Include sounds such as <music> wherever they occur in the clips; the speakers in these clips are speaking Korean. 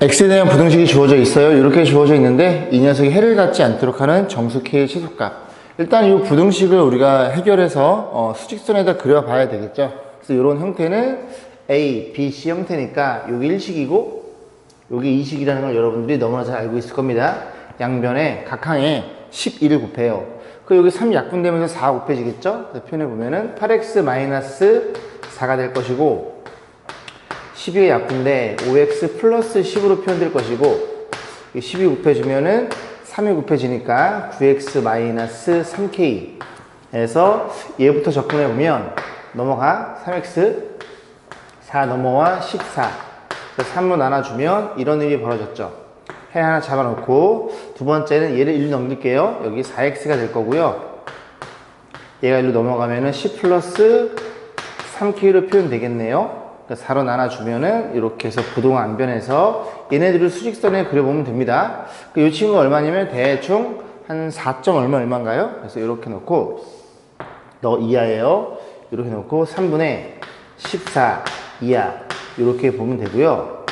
x에 대한 부등식이 주어져 있어요. 이렇게 주어져 있는데 이 녀석이 해를 닫지 않도록 하는 정수 k의 최소값. 일단 이 부등식을 우리가 해결해서 어, 수직선에다 그려봐야 되겠죠. 그래서 이런 형태는 a, b, c 형태니까 여기 1식이고 여기 2식이라는 걸 여러분들이 너무나 잘 알고 있을 겁니다. 양변에 각항에 11을 곱해요. 그 여기 3 약분되면서 4 곱해지겠죠? 표현해 보면은 8x 마이너스 4가 될 것이고 12의 약분데 5x 플러스 10으로 표현될 것이고 12 곱해주면은 3이 곱해지니까 9x 마이너스 3k 에서 얘부터 접근해 보면 넘어가 3x 4 넘어와 14 그래서 3로 나눠주면 이런 일이 벌어졌죠. 해 하나 잡아놓고 두 번째는 얘를 1로 넘길게요. 여기 4x가 될 거고요. 얘가 1로 넘어가면은 10 플러스 3k로 표현되겠네요. 그러니까 4로 나눠주면은 이렇게 해서 부동안 안변해서 얘네들을 수직선에 그려보면 됩니다. 그이 친구가 얼마냐면 대충 한 4점 얼마 얼마인가요? 그래서 이렇게 놓고 너 이하예요. 이렇게 놓고 3분의 14 이하 이렇게 보면 되고요.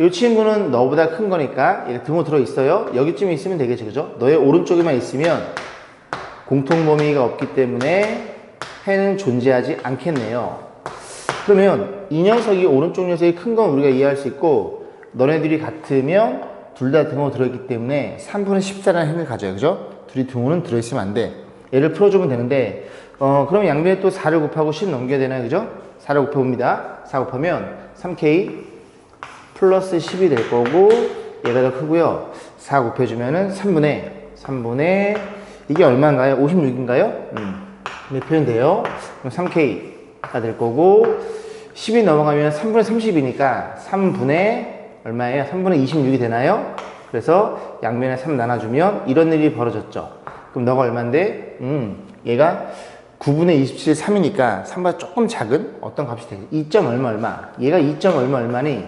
이 친구는 너보다 큰 거니까 얘가 등호 들어 있어요. 여기쯤에 있으면 되겠죠, 그죠? 너의 오른쪽에만 있으면 공통 범위가 없기 때문에 해는 존재하지 않겠네요. 그러면 이 녀석이 오른쪽 녀석이 큰 건 우리가 이해할 수 있고 너네들이 같으면 둘 다 등호 들어있기 때문에 3분의 14라는 힘을 가져요. 그죠? 둘이 등호는 들어있으면 안 돼. 얘를 풀어주면 되는데 어 그럼 양변에 또 4를 곱하고 10 넘겨야 되나요? 그죠? 4를 곱해봅니다. 4 곱하면 3k 플러스 10이 될 거고 얘가 더 크고요. 4 곱해주면은 3분의 3분의 이게 얼마인가요? 56인가요? 음. 네, 표현돼요. 그럼 3K 가 될 거고 10이 넘어가면 3분의 30이니까 3분의 얼마예요? 3분의 26이 되나요? 그래서 양면에 3 나눠주면 이런 일이 벌어졌죠. 그럼 너가 얼마인데? 음, 얘가 9분의 27, 3이니까 3보다 조금 작은 어떤 값이 되겠지? 2점 얼마 얼마. 얘가 2점 얼마 얼마니?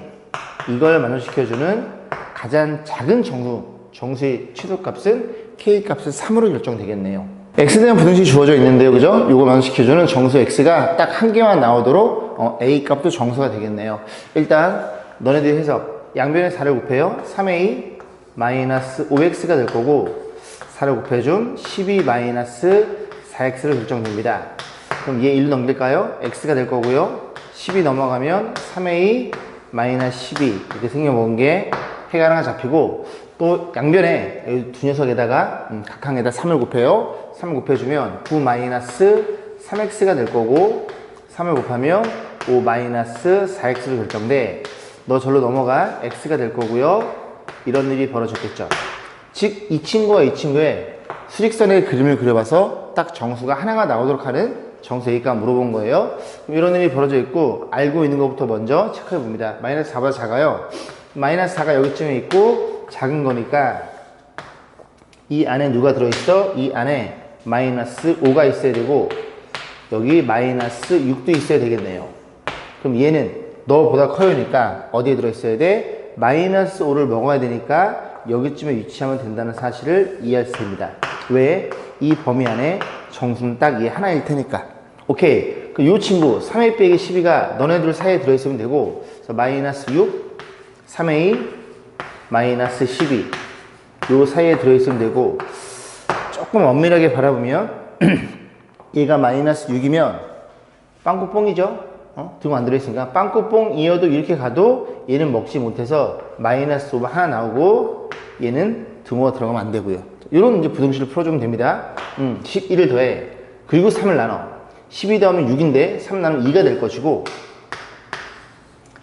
이걸 만족시켜주는 가장 작은 정수, 정수의 취소값은 K 값은 3으로 결정되겠네요. X에 대한 부등식이 주어져 있는데요. 그죠? 이걸 만족시켜주는 정수 X가 딱 한 개만 나오도록 어, A 값도 정수가 되겠네요. 일단 너네들이 해석. 양변에 4를 곱해요. 3A 마이너스 5X가 될 거고 4를 곱해준 12 마이너스 4X로 결정됩니다. 그럼 얘 1로 넘길까요? X가 될 거고요. 10이 넘어가면 3A 마이너스 12 이렇게 생겨먹은 게 해가 하나 잡히고 또 양변에 두 녀석에다가 음, 각항에다 3을 곱해요. 3을 곱해주면 9 마이너스 3x가 될 거고 3을 곱하면 5 마이너스 4x로 결정돼. 너 절로 넘어가 x가 될 거고요. 이런 일이 벌어졌겠죠. 즉 이 친구와 이 친구의 수직선의 그림을 그려봐서 딱 정수가 하나가 나오도록 하는 정수 A가 물어본 거예요. 이런 일이 벌어져 있고 알고 있는 것부터 먼저 체크해 봅니다. 마이너스 4보다 작아요. 마이너스 4가 여기쯤에 있고 작은 거니까 이 안에 누가 들어있어? 이 안에 마이너스 5가 있어야 되고 여기 마이너스 6도 있어야 되겠네요. 그럼 얘는 너보다 커요니까 어디에 들어있어야 돼? 마이너스 5를 먹어야 되니까 여기쯤에 위치하면 된다는 사실을 이해할 수 있습니다. 왜? 이 범위 안에 정수는 딱이 하나일 테니까. 오케이. 그 요 친구 3a 빼기 12가 너네들 사이에 들어있으면 되고 그래서 마이너스 6, 3a, 마이너스 12. 요 사이에 들어있으면 되고 조금 엄밀하게 바라보면 <clears throat> 얘가 마이너스 6이면 빵꾸뽕이죠. 어? 등 안 들어있으니까 빵꾸뽕이어도 이렇게 가도 얘는 먹지 못해서 마이너스 5가 하나 나오고 얘는 등호가 들어가면 안 되고요. 이런 이제 부등식을 풀어주면 됩니다. 음, 11을 더해. 그리고 3을 나눠. 12 더하면 6인데 3 나누면 2가 될 것이고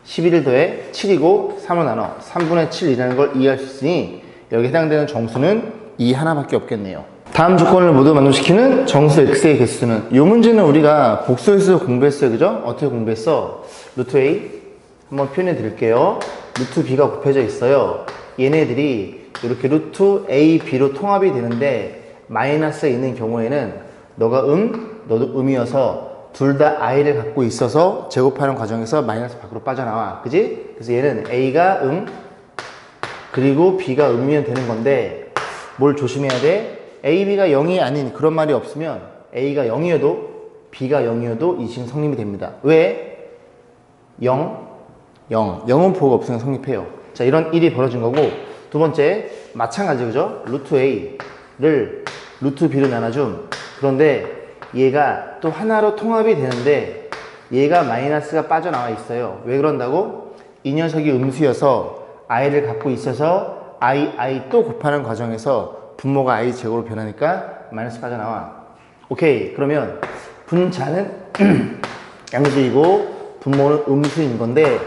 11을 더해 7이고 3을 나눠 3분의 7이라는 걸 이해할 수 있으니 여기 해당되는 정수는 2 하나밖에 없겠네요. 다음 조건을 모두 만족시키는 정수 x의 개수는 이 문제는 우리가 복수에서 공부했어요. 그죠? 어떻게 공부했어? 루트 a 한번 표현해 드릴게요. 루트 b가 곱해져 있어요. 얘네들이 이렇게 루트 a, b로 통합이 되는데 마이너스가 있는 경우에는 너가 음, 너도 음이어서 둘 다 i를 갖고 있어서 제곱하는 과정에서 마이너스 밖으로 빠져나와. 그지? 그래서 얘는 a가 음, 그리고 b가 음이면 되는 건데 뭘 조심해야 돼? A, b가 0이 아닌 그런 말이 없으면 a가 0이어도 b가 0이어도 이 식은 성립이 됩니다. 왜? 0, 0. 0은 부호가 없으면 성립해요. 자, 이런 일이 벌어진 거고, 두 번째, 마찬가지, 그죠? 루트 A를 루트 B로 나눠줌. 그런데 얘가 또 하나로 통합이 되는데, 얘가 마이너스가 빠져나와 있어요. 왜 그런다고? 이 녀석이 음수여서 i를 갖고 있어서 i, i 또 곱하는 과정에서 분모가 i 제곱으로 변하니까 마이너스 빠져나와. 오케이. 그러면 분자는 <clears throat> 양수이고 분모는 음수인 건데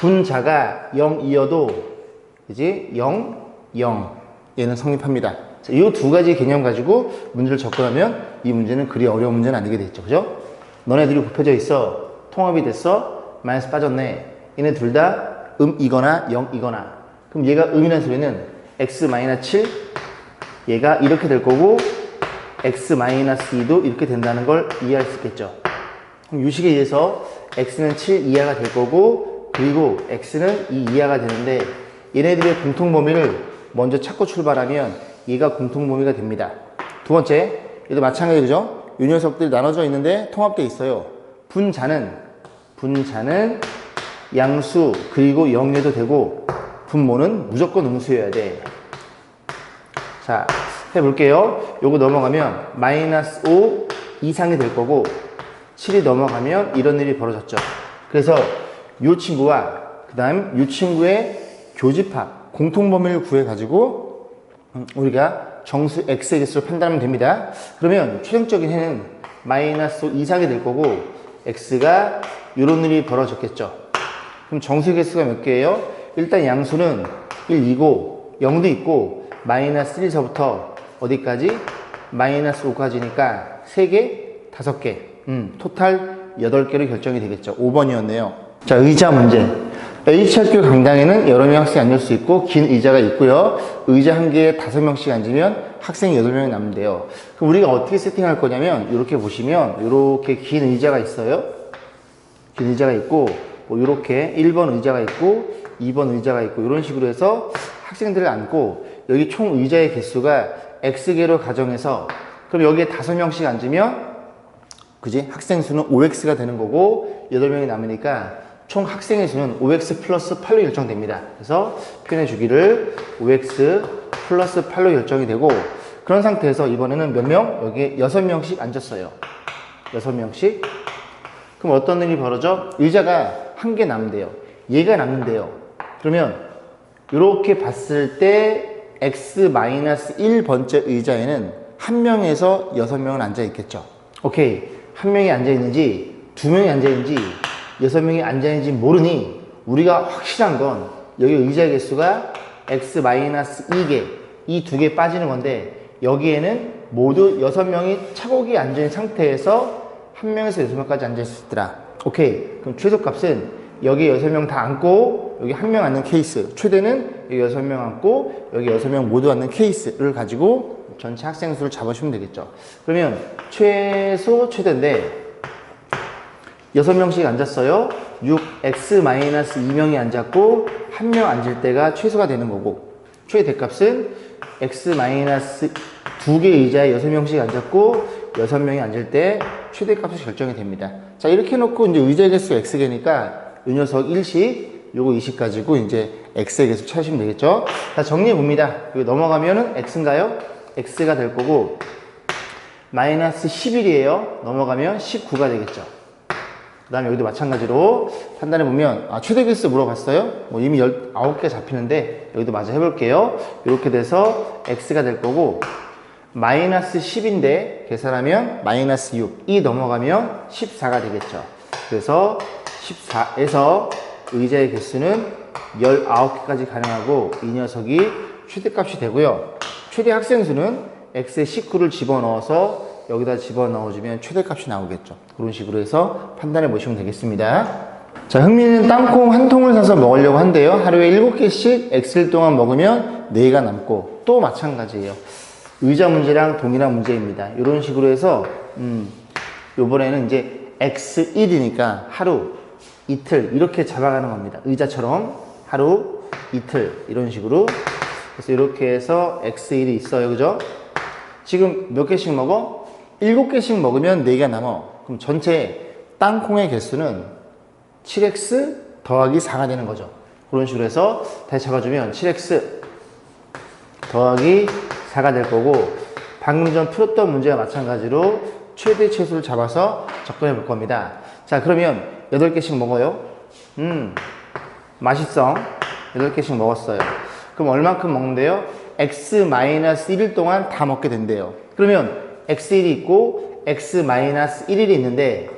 분자가 0이어도 그지? 0, 0 얘는 성립합니다. 이 두 가지 개념 가지고 문제를 접근하면 이 문제는 그리 어려운 문제는 아니게 됐죠. 그죠? 너네들이 곱해져 있어. 통합이 됐어. 마이너스 빠졌네. 얘네 둘 다 음이거나 0이거나. 그럼 얘가 음이라는 소리는 x 마이너스 7 얘가 이렇게 될 거고 x 마이너스 2도 이렇게 된다는 걸 이해할 수 있겠죠. 그럼 유식에 의해서 x는 7 이하가 될 거고 그리고 x는 2 이하가 되는데 얘네들의 공통 범위를 먼저 찾고 출발하면 얘가 공통 범위가 됩니다. 두 번째, 얘도 마찬가지죠. 이 녀석들이 나눠져 있는데 통합되어 있어요. 분자는 분자는 양수 그리고 0려도 되고 분모는 무조건 음수여야 돼. 자, 해볼게요. 요거 넘어가면 마이너스 5 이상이 될 거고 7이 넘어가면 이런 일이 벌어졌죠. 그래서 이 친구와 그 다음 이 친구의 교집합, 공통범위를 구해가지고 음, 우리가 정수 x의 개수를 판단하면 됩니다. 그러면 최종적인 해는 마이너스 5 이상이 될 거고 x가 이런 일이 벌어졌겠죠. 그럼 정수 개수가 몇 개예요? 일단 양수는 1, 2고 0도 있고 마이너스 1에서부터 어디까지? 마이너스 5까지니까 3개, 5개. 음, 토탈 8개로 결정이 되겠죠. 5번이었네요. 자, 의자 문제. H학교 강당에는 여러 명 학생이 앉을 수 있고 긴 의자가 있고요. 의자 한 개에 다섯 명씩 앉으면 학생이 여덟 명이 남는데요. 그럼 우리가 어떻게 세팅할 거냐면 이렇게 보시면 이렇게 긴 의자가 있어요. 긴 의자가 있고 뭐 이렇게 1번 의자가 있고 2번 의자가 있고 이런 식으로 해서 학생들을 앉고 여기 총 의자의 개수가 X개로 가정해서 그럼 여기에 다섯 명씩 앉으면 그지? 학생 수는 5x가 되는 거고 8명이 남으니까 총 학생의 수는 5x 플러스 8로 결정됩니다. 그래서 표현해 주기를 5x 플러스 8로 결정이 되고 그런 상태에서 이번에는 몇 명? 여기에 6명씩 앉았어요. 6명씩. 그럼 어떤 일이 벌어져? 의자가 한 개 남는데요. 얘가 남는데요. 그러면 이렇게 봤을 때 x-1번째 의자에는 한 명에서 여섯 명은 앉아 있겠죠. 오케이. 한 명이 앉아 있는지 두 명이 앉아 있는지 여섯 명이 앉아 있는지 모르니 우리가 확실한 건 여기 의자 개수가 x-2개 이 두 개 빠지는 건데 여기에는 모두 여섯 명이 차곡이 앉아 있는 상태에서 한 명에서 여섯 명까지 앉아 있을 있더라. 오케이. 그럼 최소값은 여기 여섯 명다 앉고 여기 한 명 앉는 케이스. 최대는 여섯 명 앉고 여기 여섯 명 모두 앉는 케이스를 가지고 전체 학생 수를 잡으시면 되겠죠. 그러면 최소 최대인데 여섯 명씩 앉았어요. 6x-2명이 앉았고 한명 앉을 때가 최소가 되는 거고 최대 값은 x-2개 의자에 여섯 명씩 앉았고 여섯 명이 앉을 때 최대 값이 결정이 됩니다. 자 이렇게 해놓고 이제 의자 개수가 x개니까 이 녀석 1씩 요거 20 가지고 이제 x의 개수 찾으시면 되겠죠? 자 정리해 봅니다. 여기 넘어가면은 x인가요? x가 될 거고 마이너스 11이에요. 넘어가면 19가 되겠죠. 그 다음에 여기도 마찬가지로 판단해 보면 아 최대 개수 물어봤어요? 뭐 이미 19개 잡히는데 여기도 마저 해볼게요. 이렇게 돼서 x가 될 거고 마이너스 10인데 계산하면 마이너스 6 이 넘어가면 14가 되겠죠. 그래서 14에서 의자의 개수는 19개까지 가능하고 이 녀석이 최대값이 되고요. 최대 학생 수는 x의 19를 집어넣어서 여기다 집어넣어주면 최대값이 나오겠죠. 그런 식으로 해서 판단해 보시면 되겠습니다. 자, 흥미는 땅콩 한 통을 사서 먹으려고 한대요. 하루에 7개씩 x일 동안 먹으면 4가 남고 또 마찬가지예요. 의자 문제랑 동일한 문제입니다. 이런 식으로 해서 음, 요번에는 이제 x1이니까 하루 이틀 이렇게 잡아가는 겁니다. 의자처럼 하루, 이틀 이런 식으로 그래서 이렇게 해서 x1이 있어요. 그죠? 지금 몇 개씩 먹어? 7개씩 먹으면 4개가 남어. 그럼 전체 땅콩의 개수는 7x 더하기 4가 되는 거죠. 그런 식으로 해서 다시 잡아주면 7x 더하기 4가 될 거고 방금 전 풀었던 문제와 마찬가지로 최대 최소를 잡아서 접근해 볼 겁니다. 자 그러면 8개씩 먹어요. 음 맛있어. 8개씩 먹었어요. 그럼 얼만큼 먹는데요? x-1일 동안 다 먹게 된대요. 그러면 x1이 있고 x-1일이 있는데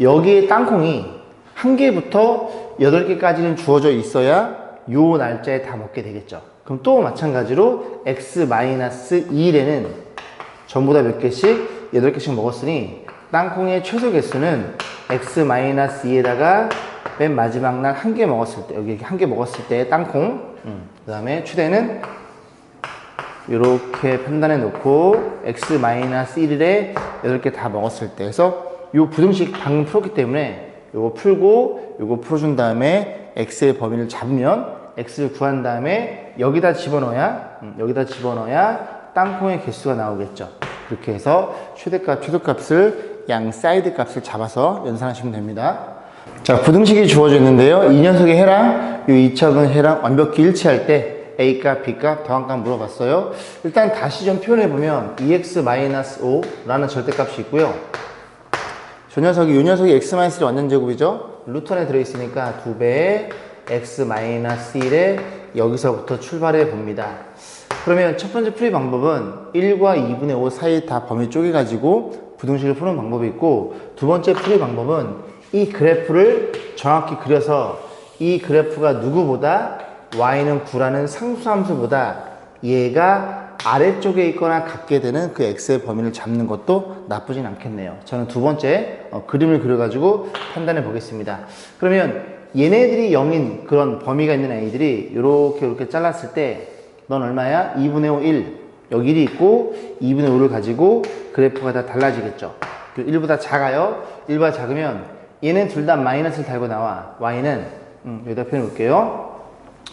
여기에 땅콩이 한 개부터 여덟 개까지는 주어져 있어야 요 날짜에 다 먹게 되겠죠. 그럼 또 마찬가지로 x-2일에는 전부 다 몇 개씩 여덟 개씩 먹었으니 땅콩의 최소 개수는 x-2에다가 맨 마지막 날 한 개 먹었을 때 여기 한 개 먹었을 때 땅콩. 그 다음에 최대는 이렇게 판단해 놓고 x-1일에 8개 다 먹었을 때. 그래서 요 부등식 방금 풀었기 때문에 요거 풀고 요거 풀어준 다음에 x의 범위를 잡으면 x를 구한 다음에 여기다 집어넣어야 음, 여기다 집어넣어야 땅콩의 개수가 나오겠죠. 그렇게 해서 최대값 최소값을 양 사이드 값을 잡아서 연산하시면 됩니다 자 부등식이 주어져 있는데요 이 녀석의 해랑 요 이척은 해랑 완벽히 일치할 때 A값, B값, 더한값 물어봤어요. 일단 다시 좀 표현해보면 E EX-5라는 절대값이 있고요. 저 녀석이, 이 녀석이 X-1의 완전제곱이죠? 루트 안에 들어있으니까 2배의 X-1에 여기서부터 출발해 봅니다. 그러면 첫 번째 풀이 방법은 1과 2분의 5 사이 다 범위 쪼개가지고 부등식을 푸는 방법이 있고 두 번째 풀이 방법은 이 그래프를 정확히 그려서 이 그래프가 누구보다 y는 9라는 상수함수보다 얘가 아래쪽에 있거나 같게 되는 그 x의 범위를 잡는 것도 나쁘진 않겠네요. 저는 두 번째 어, 그림을 그려가지고 판단해 보겠습니다. 그러면 얘네들이 0인 그런 범위가 있는 애들이 이렇게 이렇게 잘랐을 때 넌 얼마야? 2분의 5, 1. 여기 1이 있고 2분의 5를 가지고 그래프가 다 달라지겠죠. 1보다 작아요. 1보다 작으면 얘는 둘 다 마이너스를 달고 나와. y는 음, 여기다 표현해 볼게요.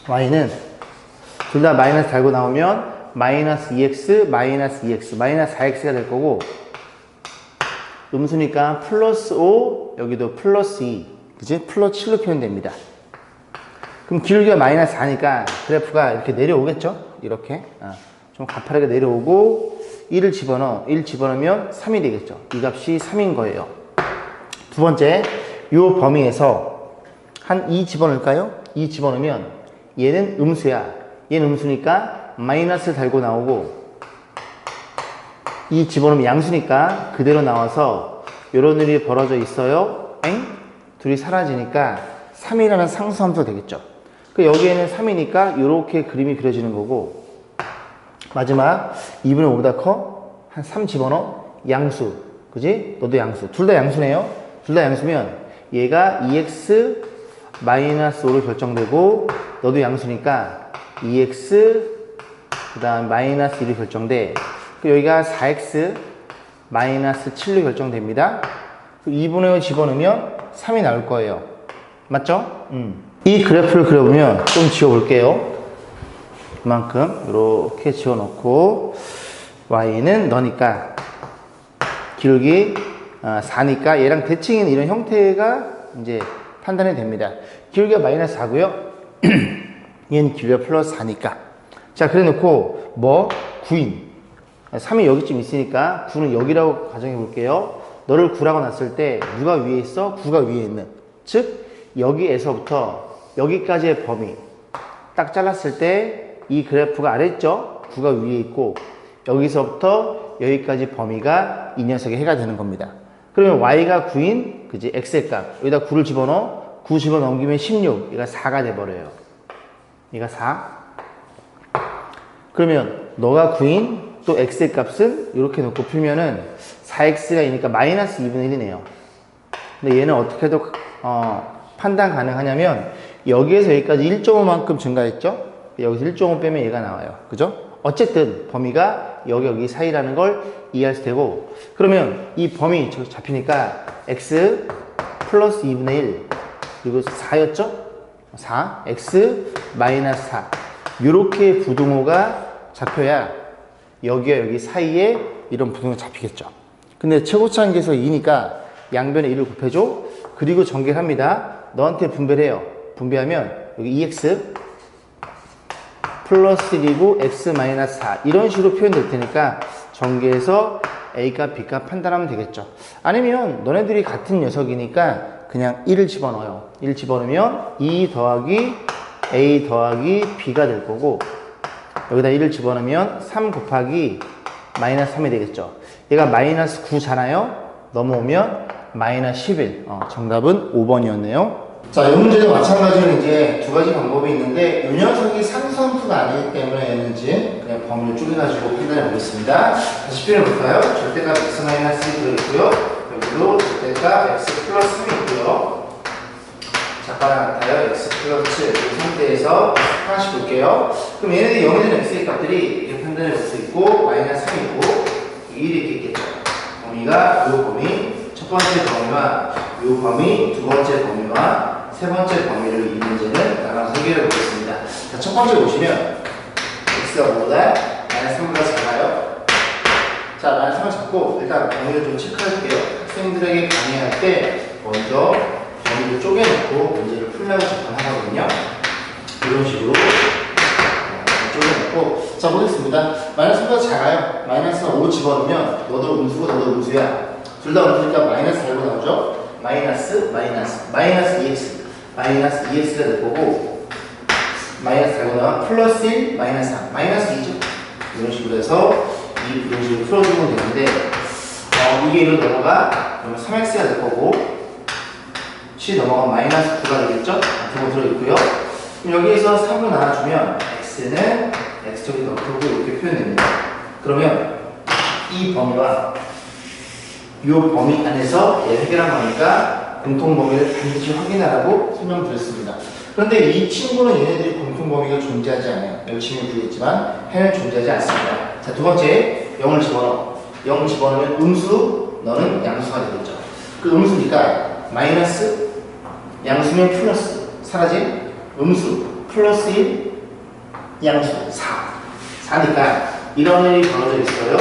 y는 둘 다 마이너스 달고 나오면 마이너스 2x, 마이너스 2x, 마이너스 4x가 될 거고 음수니까 플러스 5, 여기도 플러스 2, 그지? 플러스 7로 표현됩니다. 그럼 기울기가 마이너스 4니까 그래프가 이렇게 내려오겠죠? 이렇게. 아, 좀 가파르게 내려오고 1을 집어넣어. 1 집어넣으면 3이 되겠죠? 이 값이 3인 거예요. 두 번째, 이 범위에서 한 2 집어넣을까요? 2 집어넣으면 얘는 음수야. 얘는 음수니까 마이너스 달고 나오고 이 집어넣으면 양수니까 그대로 나와서 요런 일이 벌어져 있어요. 엥? 둘이 사라지니까 3이라는 상수함수가 되겠죠. 그 여기에는 3이니까 이렇게 그림이 그려지는 거고 마지막 2분의 5보다 커? 한 3 집어넣어? 양수. 그지? 너도 양수. 둘 다 양수네요. 둘 다 양수면 얘가 2x 마이너스 5로 결정되고 너도 양수니까 2x 그 다음 마이너스 1이 결정돼. 그 여기가 4x 마이너스 7로 결정됩니다. 그 2분의 5 집어넣으면 3이 나올 거예요. 맞죠? 음. 이 그래프를 그려보면 좀 지워볼게요. 이만큼 이렇게 지워놓고 y는 너니까 기울기 4니까 얘랑 대칭인 이런 형태가 이제 판단이 됩니다. 기울기가 마이너스 4고요. <clears throat> 얘는 기울기가 플러스 4니까. 자, 그래 놓고 뭐? 9인. 3이 여기쯤 있으니까 9는 여기라고 가정해 볼게요. 너를 9라고 놨을 때 누가 위에 있어? 9가 위에 있는. 즉, 여기에서부터 여기까지의 범위. 딱 잘랐을 때 이 그래프가 아래 있죠? 9가 위에 있고 여기서부터 여기까지 범위가 이 녀석의 해가 되는 겁니다. 그러면 y가 9인 그지 x의 값 여기다 9를 집어넣어 9 집어넘기면 16 얘가 4가 돼버려요. 얘가 4 그러면 너가 9인 또 x의 값은 이렇게 놓고 풀면은 4x가 있으니까 마이너스 2분의 1이네요. 근데 얘는 어떻게 해도 어, 판단 가능하냐면 여기에서 여기까지 1.5만큼 증가했죠? 여기서 1.5 빼면 얘가 나와요. 그죠? 어쨌든 범위가 여기 여기 사이라는 걸 이해할 수 되고 그러면 이 범위 잡히니까 x 플러스 2분의 1 그리고 4였죠? 4 x 마이너스 4 이렇게 부등호가 잡혀야 여기와 여기 사이에 이런 부등호가 잡히겠죠. 근데 최고차항계에서 2니까 양변에 1을 곱해줘. 그리고 전개를 합니다. 너한테 분배를 해요. 분배하면 여기 EX 플러스 1이고 x 마이너스 4 이런 식으로 표현될 테니까 전개해서 a값 b값 판단하면 되겠죠. 아니면 너네들이 같은 녀석이니까 그냥 1을 집어넣어요. 1 집어넣으면 2 더하기 a 더하기 b가 될 거고 여기다 1을 집어넣으면 3 곱하기 마이너스 3이 되겠죠. 얘가 마이너스 9잖아요. 넘어오면 마이너스 11 어, 정답은 5번이었네요 자, 이 문제도 마찬가지로 이제 두 가지 방법이 있는데 이 녀석이 상수함수가 아니기 때문에 얘는지 그냥 범위를 쪼개가지고 판단해 보겠습니다. 다시 표현해 볼까요? 절대값 x 마이너스 1 들어있고요. 여기도 절대값 x 플러스 3이 있고요. 작가랑 같아요. x 플러스 7. 이 상태에서 하나씩 볼게요. 그럼 얘네들이 0이 되는 x의 값들이 이렇게 판단해 볼 수 있고 마이너스 3이고 1이 이렇게 있겠죠. 범위가 이 범위 첫 번째 범위와 이 범위 두 번째 범위와 세 번째 범위를 이 문제는 나눠서 해결해 보겠습니다. 자, 첫 번째 보시면 x가 뭐보다 마이너스 3보다 작아요. 자, 마이너스 3을 잡고 일단 범위를 좀 체크할게요. 학생들에게 강의할 때 먼저 범위를 쪼개놓고 문제를 풀려고 접근하거든요. 이런 식으로 어, 쪼개놓고 자 보겠습니다. 마이너스 3보다 작아요. 마이너스가 5 집어넣으면 너도 음수고 너도 음수야. 둘 다 음수니까 마이너스 4로 나오죠. 마이너스 마이너스 마이너스 2x 마이너스 2x가 될 거고 마이너스 4고 나면 플러스 1 마이너스 3 마이너스 2죠. 이런 식으로 해서 이 부등식을 풀어주면 되는데 어, 이게 1로 넘어가 그러면 3x가 될 거고 7 넘어가면 마이너스 9가 되겠죠? 같은 거 들어있고요. 그럼 여기에서 3으로 나눠주면 x는 x쪽이 더 크고 이렇게 표현됩니다. 그러면 이 범위와 이 범위 안에서 얘 해결한 거니까 공통 범위를 반드시 확인하라고 설명드렸습니다. 그런데 이 친구는 얘네들이 공통 범위가 존재하지 않아요. 열심히 구했지만 해는 존재하지 않습니다. 자, 두 번째 0을 집어넣어. 0 집어넣으면 음수, 너는 양수가 되겠죠. 그 음수니까 마이너스, 양수면 플러스, 사라진 음수, 플러스 1, 양수, 4. 4니까 이런 일이 벌어져 있어요.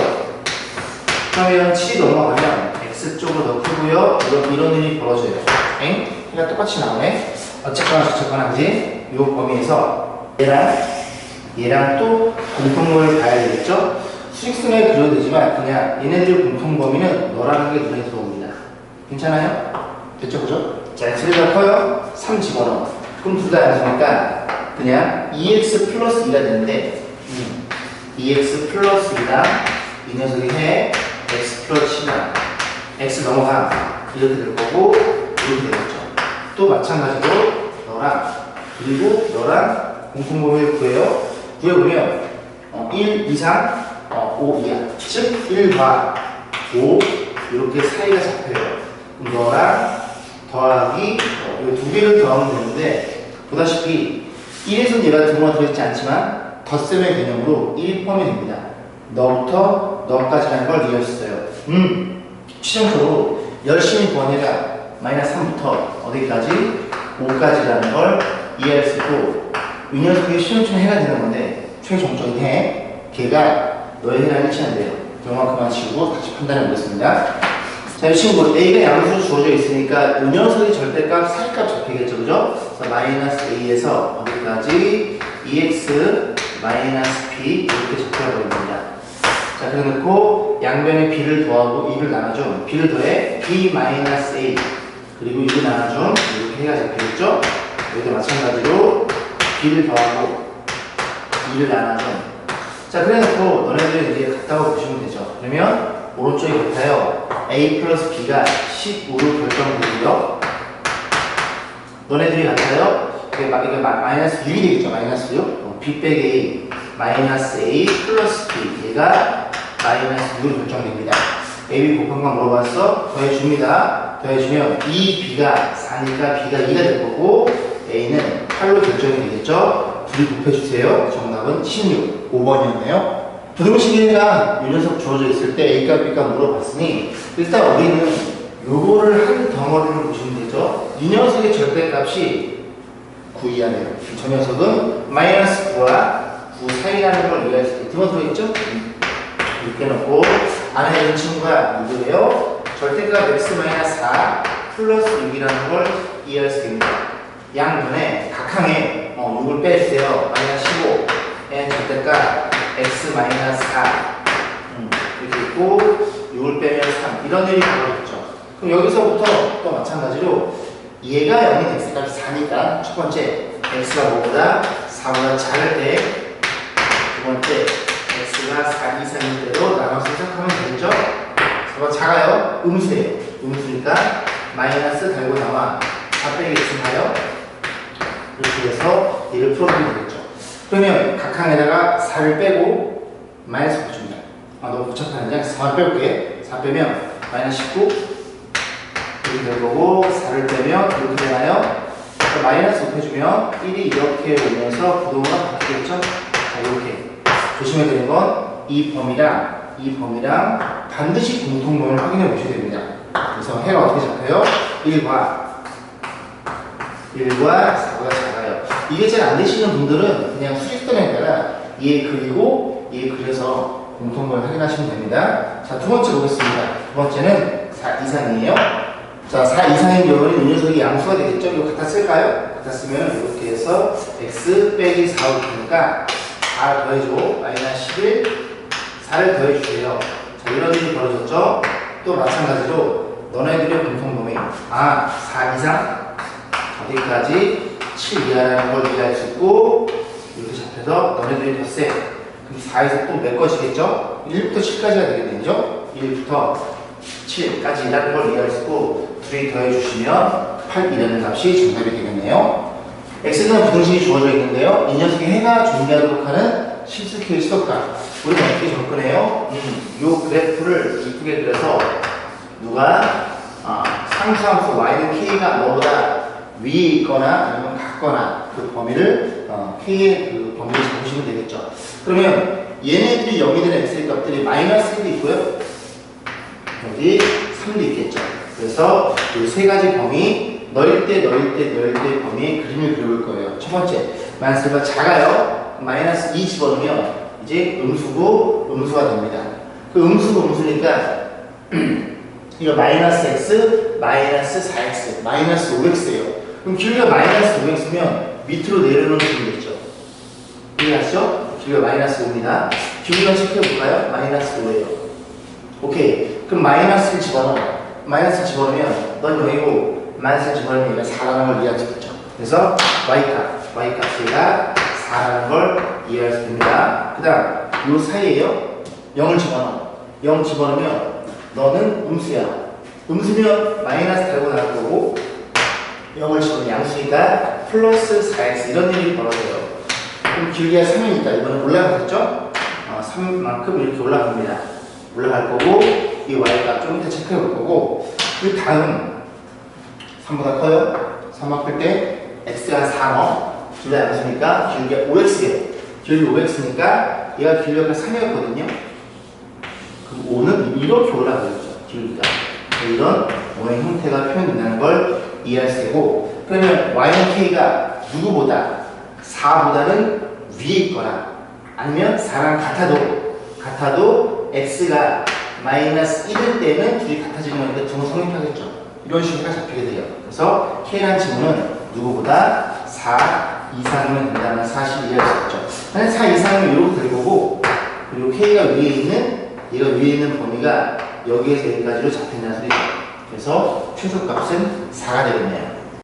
그러면 7이 넘어가면 x쪽으로 더 크고요. 이런, 이런 일이 벌어져요. 엥? 그냥 똑같이 나오네. 어쨌거나 저쨌거나 이제 이 범위에서 얘랑 얘랑 또 공통범위를 봐야 되겠죠? 수직선에 그려도 되지만 그냥 얘네들의 공통 범위는 너라는 게 눈에 들어옵니다. 괜찮아요? 됐죠? 그죠? 자, x가 커요? 3 집어넣어. 그럼 둘 다 양수니까 그냥 2x 플러스 2가 되는데 음, 2x 플러스 2랑 이 녀석이 해 x 플러스 7이랑 x 넘어가 이렇게 될 거고 이렇게 되겠죠. 또 마찬가지로 너랑 그리고 너랑 공통범위를 구해요. 구해보면 어, 1 이상 어, 5 이하 즉 1과 5 이렇게 사이가 잡혀요. 그럼 너랑 더하기 어, 이두 개를 더하면 되는데 보다시피 1에서는 얘가 등호가 들어있지 않지만 덧셈의 개념으로 1이 포함이 됩니다. 너부터 너까지라는 걸 이해했어요. 음, 최종적으로 열심히 구하내가 마이너스 3부터 어디까지? 5까지라는 걸 이해할 수 있고 이 녀석이 시험중 해가 되는 건데 최종적인 해 걔가 너의 해랑 일치한대요. 그만 그만 치고 다시 판단해 보겠습니다. 자, 이 친구 A가 양수 주어져 있으니까 이 녀석이 절대값, 사이값 잡히겠죠, 그죠? 그래서 마이너스 A에서 어디까지 2x 마이너스 B 이렇게 잡혀버립니다. 자, 그래 놓고 양변에 B를 더하고 2를 나눠줌. B를 더해 B 마이너스 A 그리고 2를 나눠줌. 이렇게 해가 잡히겠죠? 여기도 마찬가지로 B를 더하고 2를 나눠줌. 자, 그래 놓고 너네들 이제 같다고 보시면 되죠. 그러면 오른쪽이 같아요. A 플러스 B가 15로 결정되고요. 너네들이 같아요. 이게, 마이너스 6이 되겠죠. 마이너스 6. 어, B 빼기 A 마이너스 A 플러스 B 얘가 마이너스 6으로 결정됩니다. A, B 곱한 거 물어봤어? 더해줍니다. 더해주면 2B가 4니까 B가 2가 될 거고 A는 8로 결정이 되겠죠. 둘이 곱해주세요. 정답은 16. 5번이었네요. 부등식이랑 이 녀석 주어져 있을 때 A값, B값 물어봤으니 일단 우리는 요거를 한 덩어리를 보시면 되죠. 이 녀석의 절대값이 9 이하네요. 저 녀석은 마이너스 9와 9 사이라는 걸 이해할 수 있게 등어들어 있죠? 이렇게 놓고 안에 있는 친구가 누구예요? 절대값 x 마이너스 4 플러스 6이라는 걸 이해할 수 있습니다. 양변에 각항에 어, 6을 빼주세요. 마이너스 15. n 절대값 x 마이너스 4. 음, 이렇게 있고 6을 빼면 3. 이런 일이 벌어졌죠. 그럼 여기서부터 또 마찬가지로 얘가 0이 x 값이 4니까 첫 번째 x가 뭐보다 4보다 작을 때 두 번째 x가 4 이상일 때로 나눠서 생각하면 되겠죠? 4가 작아요. 음수예요. 음수니까 마이너스 달고 나와 4 빼기 가요. 이렇게 해서 얘를 풀어주면 되겠죠. 그러면 각 항에다가 4를 빼고 마이너스 붙입니다. 아 너무 복잡하는데 4 빼볼게. 4 빼면 마이너스 19 이렇게 될 거고 4를 빼면 이렇게 되나요? 자, 마이너스 곱해주면 1이 이렇게 오면서 부동으로 바뀌겠죠? 조심해야 되는 건 이 범위랑 이 범위랑 반드시 공통점을 확인해 보셔야 됩니다. 그래서 해가 어떻게 잡혀요? 1과 1과 4가 작아요. 이게 잘 안 되시는 분들은 그냥 수직선에 따라 얘 그리고 얘 그려서 공통점을 확인하시면 됩니다. 자, 두 번째 보겠습니다. 두 번째는 4 이상이에요. 자, 4 이상인 경우는 이 녀석이 양수가 되겠죠? 이거? 갖다 쓰면 이렇게 해서 x 빼기 4로 되니까 4 더해줘. 마이너스 11, 4를 더해주세요. 자, 이런 일이 벌어졌죠? 또 마찬가지로 너네들의 공통점이 아, 4 이상? 어디까지 7 이하라는 걸 이해할 수 있고 이렇게 잡혀서 너네들이 덧세 그럼 4에서 또 메꿔지겠죠? 1부터 7까지가 되겠죠? 1부터 7까지라는 걸 이해할 수 있고 둘이 더해주시면 8이라는 값이 정답이 되겠네요 x는 부등식이 주어져 있는데요 이 녀석이 해가 존재하도록 하는 실수 K 수덕값 우리는 어떻게 접근해요? 음, 요 그래프를 이쁘게 그려서 누가 아, 상수함수 y는 k가 너보다 위에 있거나 아니면 같거나 그 범위를 어, k의 그 범위를 잡으시면 되겠죠. 그러면 얘네들이 0이 되는 x의 값들이 마이너스 1도 있고요. 여기 3도 있겠죠. 그래서 이 세 가지 범위 넣을 때 넣을 때 넣을 때 범위의 그림을 그려볼 거예요. 첫 번째 마이너스가 작아요. 마이너스 2 집어넣으면 이제 음수고 음수가 됩니다. 그 음수고 음수니까 <clears throat> 이거 마이너스 x, 마이너스 4x, 마이너스 5x예요. 그럼 길이가 마이너스 5x면 밑으로 내려놓는 길이겠죠. 이해하시죠? 길이가 마이너스 5입니다. 길이가 체크해볼까요? 마이너스 5예요. 오케이. 그럼 마이너스를 집어넣어. 마이너스 집어넣으면 넌 0이고 마이너스를 집어넣으면 얘가 4라는 걸 이해할 수 있죠. 그래서 y값, y값이 4라는 걸 이해할 수 있습니다. 그 다음 요 사이에요. 0을 집어넣어. 0 집어넣으면 너는 음수야. 음수면 마이너스 달고 나올 거고 0을 집어넣으면 양수니까 플러스 4x 이런 일이 벌어져요. 그럼 길이가 3이니까 이번에 올라가겠죠? 어, 3만큼 이렇게 올라갑니다. 올라갈 거고 이 y값 좀 이따 체크해 볼 거고 그 다음 3보다 커요? 3만 클때 x가 4 넣어 길이가 양수니까 길이가 5x예요. 길이 5x니까 얘가 길이가 3이었거든요. 그럼 5는 이렇게 올라가겠죠. 길이가. 이런 모의 형태가 표현된다는 걸 이해할 수 있고 그러면 y는 k가 누구보다 4보다는 위에 있거나 아니면 4랑 같아도 같아도 x가 마이너스 1일 때는 둘이 같아지는 거니까 정성립하겠죠 이런 식으로 잡히게 돼요. 그래서 k라는 지문은 누구보다 4 이상이면 된다는 사실을 이해할 수 있죠. 만약 4 이상이면 이렇게 될 거고 그리고 k가 위에 있는 얘가 위에 있는 범위가 여기에서 여기까지로 잡힌다는 소리죠. 그래서 최소값은 4가 되겠네요.